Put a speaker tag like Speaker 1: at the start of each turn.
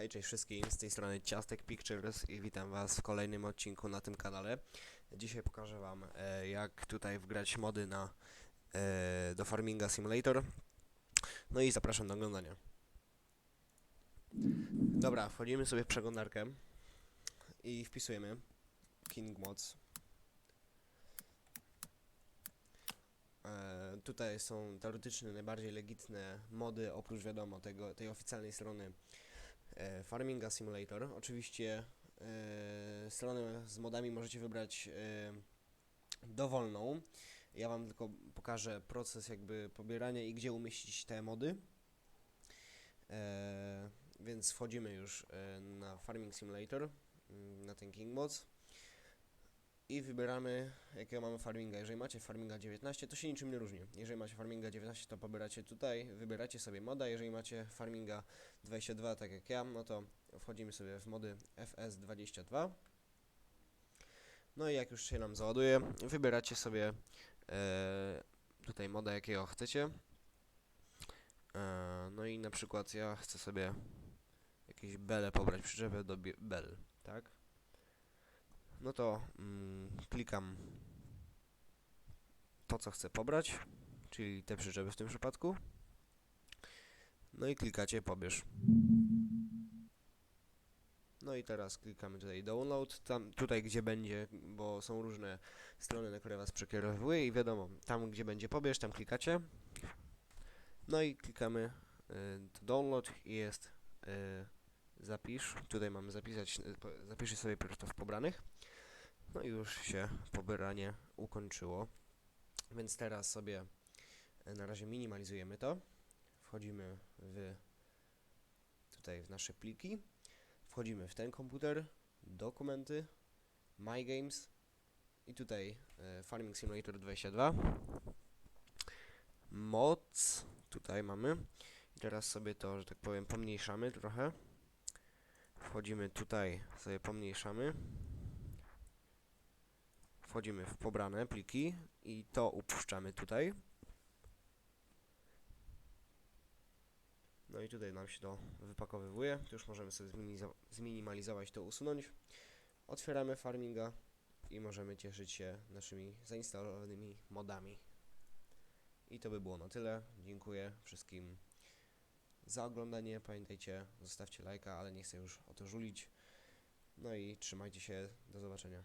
Speaker 1: Hej, cześć wszystkim, z tej strony Ciastek Pictures i witam was w kolejnym odcinku na tym kanale. Dzisiaj pokażę wam e, jak tutaj wgrać mody na e, do Farminga Simulator. No i zapraszam do oglądania. Dobra, wchodzimy sobie w przeglądarkę i wpisujemy King Mods. E, tutaj są teoretycznie najbardziej legitne mody, oprócz wiadomo tego, tej oficjalnej strony Farminga Simulator. Oczywiście e, stronę z modami możecie wybrać e, dowolną. Ja Wam tylko pokażę proces jakby pobierania i gdzie umieścić te mody. E, więc wchodzimy już e, na Farming Simulator, mm, na ten King Mods i wybieramy jakiego mamy farminga. Jeżeli macie farminga 19, to się niczym nie różni. Jeżeli macie farminga 19, to pobieracie tutaj, wybieracie sobie moda. Jeżeli macie farminga 22, tak jak ja, no to wchodzimy sobie w mody FS22. No i jak już się nam załaduje, wybieracie sobie e, tutaj moda jakiego chcecie. E, no i na przykład ja chcę sobie jakieś bele pobrać, przyczepę do bel, tak? No to mm, klikam to, co chcę pobrać, czyli te przyczepy w tym przypadku. No i klikacie pobierz. No i teraz klikamy tutaj download, tam tutaj gdzie będzie, bo są różne strony, na które was przekierowuje i wiadomo, tam gdzie będzie pobierz, tam klikacie. No i klikamy y, download i jest y, zapisz. Tutaj mamy zapisać, y, po- zapiszę sobie pierwszy to w pobranych. No i już się pobieranie ukończyło. Więc teraz sobie e, na razie minimalizujemy to. Wchodzimy w tutaj w nasze pliki. Wchodzimy w ten komputer, dokumenty, My Games i tutaj e, Farming Simulator 22. Mods tutaj mamy. I teraz sobie to, że tak powiem, pomniejszamy trochę. Wchodzimy tutaj, sobie pomniejszamy wchodzimy w pobrane pliki i to upuszczamy tutaj. No i tutaj nam się to wypakowywuje. Tu już możemy sobie zminimalizować to, usunąć. Otwieramy farminga i możemy cieszyć się naszymi zainstalowanymi modami. I to by było na tyle. Dziękuję wszystkim za oglądanie. Pamiętajcie, zostawcie lajka, ale nie chcę już o to żulić. No i trzymajcie się. Do zobaczenia.